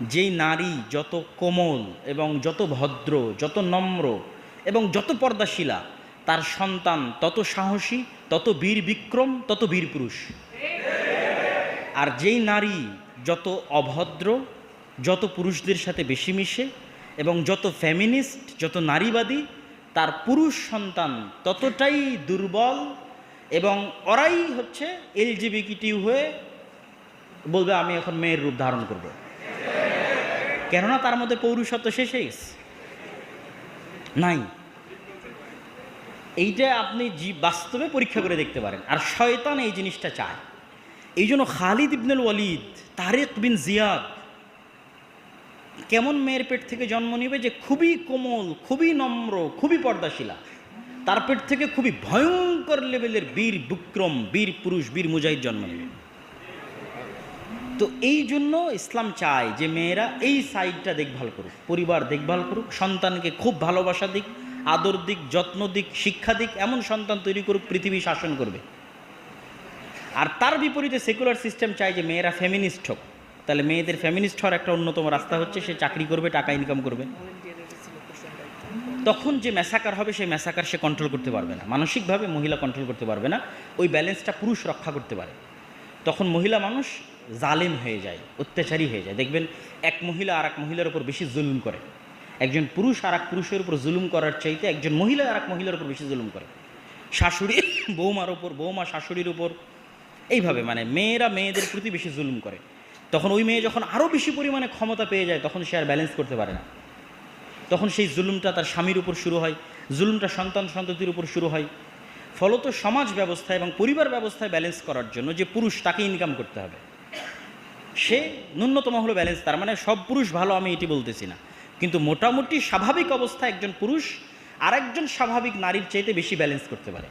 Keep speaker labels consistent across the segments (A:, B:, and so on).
A: যেই নারী যত কোমল এবং যত ভদ্র, যত নম্র এবং যত পর্দাশীলা, তার সন্তান তত সাহসী, তত বীর বিক্রম, তত বীর পুরুষ। আর যেই নারী যত অভদ্র, যত পুরুষদের সাথে বেশি মিশে এবং যত ফ্যামিনিস্ট যত নারীবাদী, তার পুরুষ সন্তান ততটাই দুর্বল এবং ওরাই হচ্ছে এলজিবিকিটিউ হয়ে বলবে, আমি এখন মেয়ের রূপ ধারণ করব। কেননা তার মধ্যে পৌরুষত্ব শেষ হয়ে গেছে। নাই। এইটা আপনি জি, বাস্তবে পরীক্ষা করে দেখতে পারেন। আর শয়তান এই জিনিসটা চায়। এই জন্য খালিদ ইবনুল ওয়ালিদ, তারেক বিন জিয়াদ, কেমন মেয়ের পেট থেকে জন্ম নেবে যে খুবই কোমল, খুবই নম্র, খুবই পর্দাশীলা। তার পেট থেকে খুবই ভয়ঙ্কর লেভেলের বীর বিক্রম, বীর পুরুষ, বীর মুজাহিদ জন্ম নেবে। তো এই জন্য ইসলাম চায় যে মেয়েরা এই সাইডটা দেখভাল করুক, পরিবার দেখভাল করুক, সন্তানকে খুব ভালোবাসা দিক, আদর দিক, যত্ন দিক, শিক্ষা দিক, এমন সন্তান তৈরি করুক পৃথিবী শাসন করবে। আর তার বিপরীতে সেকুলার সিস্টেম চায় যে মেয়েরা ফেমিনিস্ট হোক। তাহলে মেয়েদের ফেমিনিস্ট হওয়ার একটা অন্যতম রাস্তা হচ্ছে সে চাকরি করবে, টাকা ইনকাম করবে। তখন যে ম্যাসাকার হবে, সেই ম্যাসাকার সে কন্ট্রোল করতে পারবে না। মানসিকভাবে মহিলা কন্ট্রোল করতে পারবে না। ওই ব্যালেন্সটা পুরুষ রক্ষা করতে পারে। তখন মহিলা মানুষ জালেম হয়ে যায়, অত্যাচারী হয়ে যায়। দেখবেন এক মহিলা আর এক মহিলার উপর বেশি জুলুম করে। একজন পুরুষ আর এক পুরুষের উপর জুলুম করার চাইতে একজন মহিলা আর এক মহিলার উপর বেশি জুলুম করে। শাশুড়ি, বৌমার উপর, বৌমা শাশুড়ির উপর। এইভাবে মানে মেয়েরা মেয়েদের প্রতি বেশি জুলুম করে। তখন ওই মেয়ে যখন আরও বেশি পরিমাণে ক্ষমতা পেয়ে যায়, তখন সে আর ব্যালেন্স করতে পারে না। তখন সেই জুলুমটা তার স্বামীর উপর শুরু হয়, জুলুমটা সন্তান সন্ততির উপর শুরু হয়। ফলত সমাজ ব্যবস্থা এবং পরিবার ব্যবস্থায় ব্যালেন্স করার জন্য যে পুরুষ, তাকে ইনকাম করতে হবে। সে ন্যূনতম হলো ব্যালেন্স তার মানে সব পুরুষ ভালো, আমি এটি বলতেছি না। কিন্তু মোটামুটি স্বাভাবিক অবস্থায় একজন পুরুষ আরেকজন স্বাভাবিক নারীর চাইতে বেশি ব্যালেন্স করতে পারে।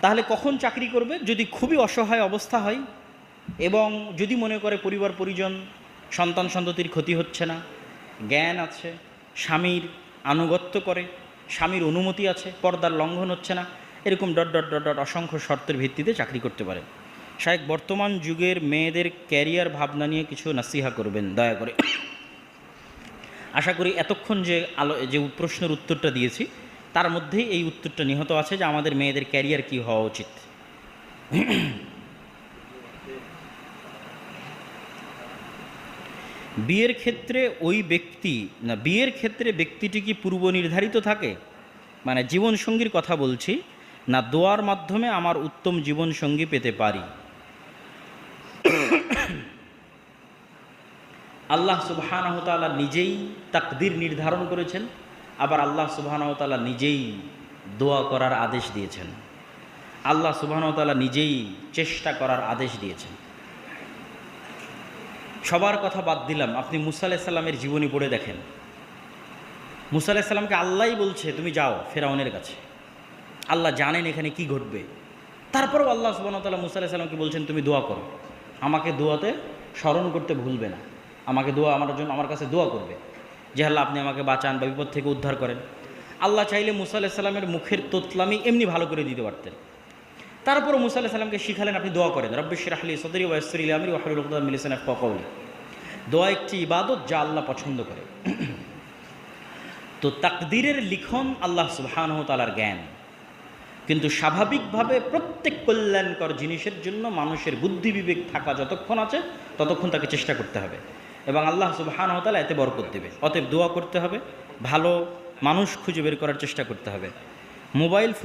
A: তাহলে কখন চাকরি করবে? যদি খুবই অসহায় অবস্থা হয় এবং যদি মনে করে পরিবার, পরিজন, সন্তান, সন্ততির ক্ষতি হচ্ছে না, জ্ঞান আছে, স্বামীর আনুগত্য করে, স্বামীর অনুমতি আছে, পর্দার লঙ্ঘন হচ্ছে না, এরকম ডট ডট ডট ডট অসংখ্য শর্তের ভিত্তিতে চাকরি করতে পারে। শায়েক বর্তমান যুগের মেয়েদের ক্যারিয়ার ভাবনা নিয়ে কিছু নাসিহা করবেন, দয়া করে। আশা করি এতক্ষণ যে আলো, যে প্রশ্নের উত্তরটা দিয়েছি, তার মধ্যেই এই উত্তরটা নিহত আছে যে আমাদের মেয়েদের ক্যারিয়ার কি হওয়া উচিত। বিয়ের ক্ষেত্রে ওই ব্যক্তি, না, বিয়ের ক্ষেত্রে ব্যক্তিটি কি পূর্ব নির্ধারিত থাকে? মানে জীবনসঙ্গীর কথা বলছি, না দোয়ার মাধ্যমে আমার উত্তম জীবনসঙ্গী পেতে পারি? আল্লাহ সুবাহানহতালা নিজেই তাকদির নির্ধারণ করেছেন, আবার আল্লাহ সুবাহানহতালা নিজেই দোয়া করার আদেশ দিয়েছেন। আল্লাহ সুবাহানহতালা নিজেই চেষ্টা করার আদেশ দিয়েছেন। সবার কথা বাদ দিলাম, আপনি মুসা আলাইসাল্লামের জীবনী পড়ে দেখেন। মুসা আলাইসাল্লামকে আল্লাহই বলছে, তুমি যাও ফেরাউনের কাছে। আল্লাহ জানেন এখানে কি ঘটবে। তারপরেও আল্লাহ সুবাহতাল্লাহ মুসা আলাইসাল্লামকে বলছেন, তুমি দোয়া করো। আমাকে দোয়াতে স্মরণ করতে ভুলবে না। আমাকে দোয়া, আমার জন্য আমার কাছে দোয়া করবে। যে আল্লাহ আপনি আমাকে বাঁচান বা বিপদ থেকে উদ্ধার করেন। আল্লাহ চাইলে মুসা আলাইসাল্লামের মুখের তোতলামি এমনি ভালো করে দিতে পারতেন। তারপরও মুসা আলাইসাল্লামকে শিখালেন, আপনি দোয়া করেন রব্বিশ রাহলি সদরি ওয়াসরি আমির ওয়াহরুল উকদার মিলিসান কৌলি দোয়া একটি ইবাদত যা আল্লাহ পছন্দ করে। তো তাকদিরের লিখন আল্লাহ সুবহানহ তালার জ্ঞান। কিন্তু স্বাভাবিকভাবে প্রত্যেক কল্যাণকর জিনিসের জন্য মানুষের বুদ্ধি বিবেক থাকা যতক্ষণ আছে, ততক্ষণ তাকে চেষ্টা করতে হবে। এবং আল্লাহ সুবহানহ হতালা এতে বরকত দেবে। অতএব দোয়া করতে হবে, ভালো মানুষ খুঁজে বের করার চেষ্টা করতে হবে। Mobile phone